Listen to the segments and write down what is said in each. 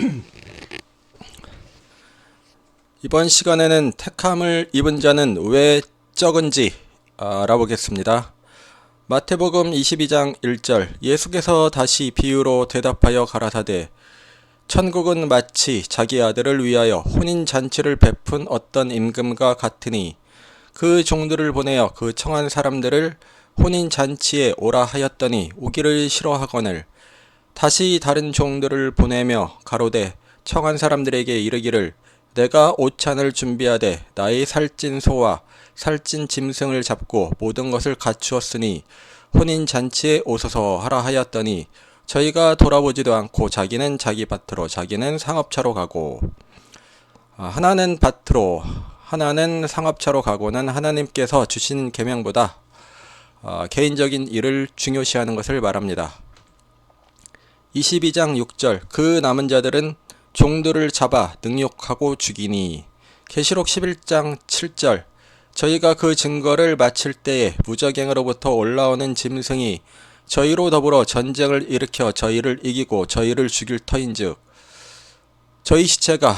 이번 시간에는 택함을 입은 자는 왜 적은지 알아보겠습니다. 마태복음 22장 1절 예수께서 다시 비유로 대답하여 가라사대 천국은 마치 자기 아들을 위하여 혼인 잔치를 베푼 어떤 임금과 같으니 그 종들을 보내어 그 청한 사람들을 혼인 잔치에 오라 하였더니 오기를 싫어하거늘 다시 다른 종들을 보내며 가로되 청한 사람들에게 이르기를 내가 오찬을 준비하되 나의 살찐 소와 살찐 짐승을 잡고 모든 것을 갖추었으니 혼인 잔치에 오소서 하라 하였더니 저희가 돌아보지도 않고 자기는 자기 밭으로 자기는 상업차로 가고 아, 하나는 밭으로 하나는 상업차로 가고는 하나님께서 주신 계명보다 아, 개인적인 일을 중요시하는 것을 말합니다. 22장 6절 그 남은 자들은 종들을 잡아 능욕하고 죽이니. 계시록 11장 7절 저희가 그 증거를 마칠 때에 무적행으로부터 올라오는 짐승이 저희로 더불어 전쟁을 일으켜 저희를 이기고 저희를 죽일 터인즉 저희 시체가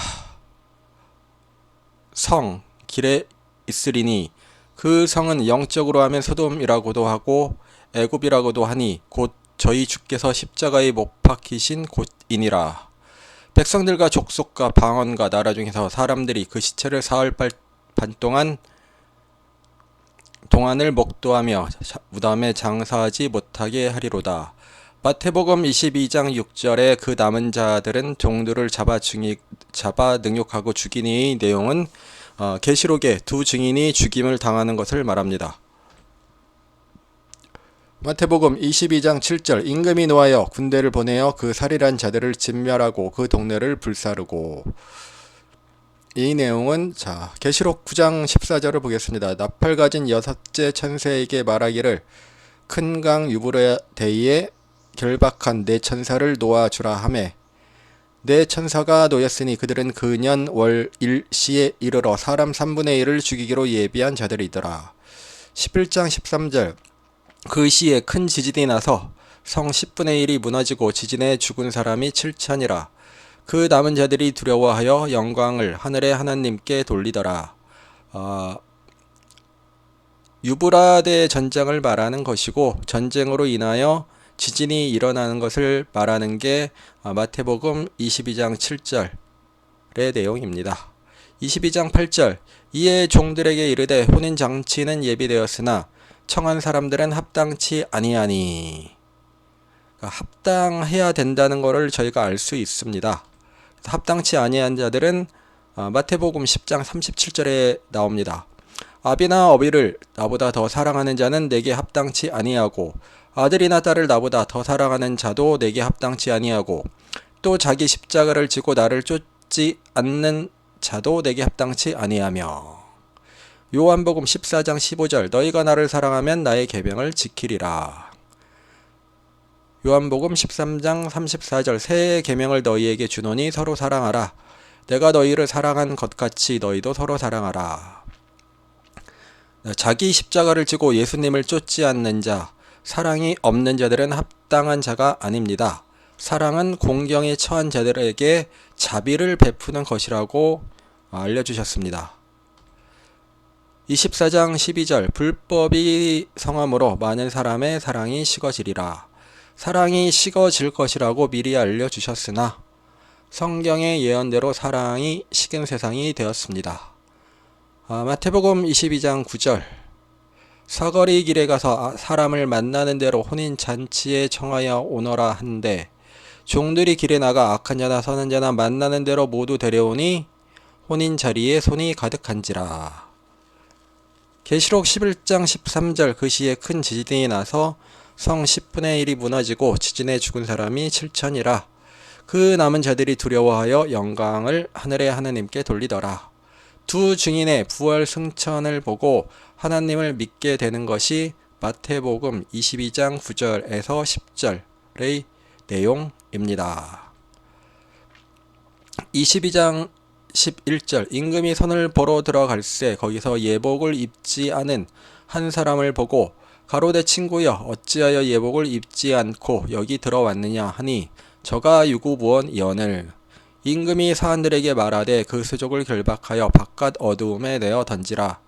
성 길에 있으리니 그 성은 영적으로 하면 소돔이라고도 하고 애굽이라고도 하니 곧 저희 주께서 십자가에 못 박히신 곳이니라. 백성들과 족속과 방언과 나라 중에서 사람들이 그 시체를 사흘 반 동안 동안을 목도하며 무덤에 장사하지 못하게 하리로다. 마태복음 22장 6절에 그 남은 자들은 종들을 잡아 중이 잡아 능욕하고 죽이니 내용은 어, 계시록에 두 증인이 죽임을 당하는 것을 말합니다. 마태복음 22장 7절 임금이 노하여 군대를 보내어 그 살인한 자들을 진멸하고 그 동네를 불사르고 이 내용은 자 계시록 9장 14절을 보겠습니다. 나팔 가진 여섯째 천사에게 말하기를 큰 강 유브라데이에 결박한 내 천사를 놓아 주라 하매 내 천사가 놓였으니 그들은 그년 월 일시에 이르러 사람 3분의 1을 죽이기로 예비한 자들이더라. 11장 13절 그 시에 큰 지진이 나서 성 10분의 1이 무너지고 지진에 죽은 사람이 7천이라. 그 남은 자들이 두려워하여 영광을 하늘의 하나님께 돌리더라. 어, 유브라데 전쟁을 말하는 것이고 전쟁으로 인하여 지진이 일어나는 것을 말하는 게 마태복음 22장 7절의 내용입니다. 22장 8절 이에 종들에게 이르되 혼인 장치는 예비되었으나 청한 사람들은 합당치 아니하니 그러니까 합당해야 된다는 것을 저희가 알 수 있습니다. 합당치 아니한 자들은 마태복음 10장 37절에 나옵니다. 아비나 어비를 나보다 더 사랑하는 자는 내게 합당치 아니하고 아들이나 딸을 나보다 더 사랑하는 자도 내게 합당치 아니하고 또 자기 십자가를 지고 나를 쫓지 않는 자도 내게 합당치 아니하며 요한복음 14장 15절 너희가 나를 사랑하면 나의 계명을 지키리라. 요한복음 13장 34절 새 계명을 너희에게 주노니 서로 사랑하라. 내가 너희를 사랑한 것 같이 너희도 서로 사랑하라. 자기 십자가를 지고 예수님을 쫓지 않는 자, 사랑이 없는 자들은 합당한 자가 아닙니다. 사랑은 공경에 처한 자들에게 자비를 베푸는 것이라고 알려주셨습니다. 24장 12절 불법이 성함으로 많은 사람의 사랑이 식어지리라. 사랑이 식어질 것이라고 미리 알려주셨으나 성경의 예언대로 사랑이 식은 세상이 되었습니다. 아, 마태복음 22장 9절 사거리 길에 가서 사람을 만나는 대로 혼인 잔치에 청하여 오너라 한데 종들이 길에 나가 악한 자나 선한 자나 만나는 대로 모두 데려오니 혼인 자리에 손이 가득한지라. 계시록 11장 13절 그 시에 큰 지진이 나서 성 10분의 1이 무너지고 지진에 죽은 사람이 7천이라 그 남은 자들이 두려워하여 영광을 하늘의 하나님께 돌리더라. 두 증인의 부활 승천을 보고 하나님을 믿게 되는 것이 마태복음 22장 9절에서 10절의 내용입니다. 22장 11절 임금이 손을 보러 들어갈새 거기서 예복을 입지 않은 한 사람을 보고 가로대 친구여 어찌하여 예복을 입지 않고 여기 들어왔느냐 하니 저가 유구부원 연을 임금이 사한들에게 말하되 그 수족을 결박하여 바깥 어두움에 내어 던지라.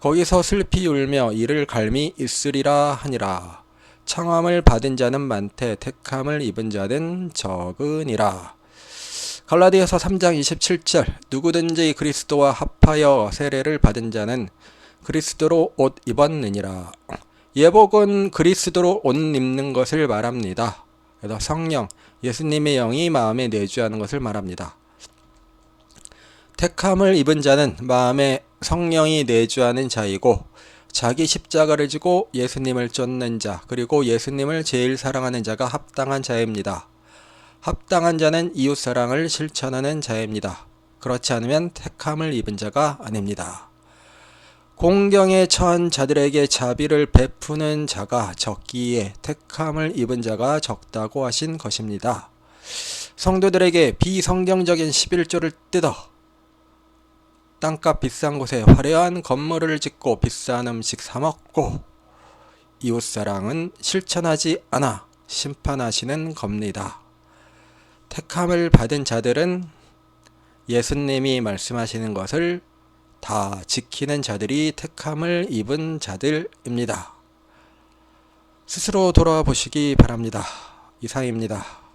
거기서 슬피 울며 이를 갈미 있으리라 하니라. 청함을 받은 자는 많되 택함을 입은 자는 적으니라. 갈라디아서 3장 27절 누구든지 그리스도와 합하여 세례를 받은 자는 그리스도로 옷 입었느니라. 예복은 그리스도로 옷 입는 것을 말합니다. 그래서 성령, 예수님의 영이 마음에 내주하는 것을 말합니다. 택함을 입은 자는 마음에 성령이 내주하는 자이고 자기 십자가를 지고 예수님을 쫓는 자 그리고 예수님을 제일 사랑하는 자가 합당한 자입니다. 합당한 자는 이웃 사랑을 실천하는 자입니다. 그렇지 않으면 택함을 입은 자가 아닙니다. 공경에 처한 자들에게 자비를 베푸는 자가 적기에 택함을 입은 자가 적다고 하신 것입니다. 성도들에게 비성경적인 11조를 뜯어 땅값 비싼 곳에 화려한 건물을 짓고 비싼 음식 사 먹고 이웃사랑은 실천하지 않아 심판하시는 겁니다. 택함을 받은 자들은 예수님이 말씀하시는 것을 다 지키는 자들이 택함을 입은 자들입니다. 스스로 돌아보시기 바랍니다. 이상입니다.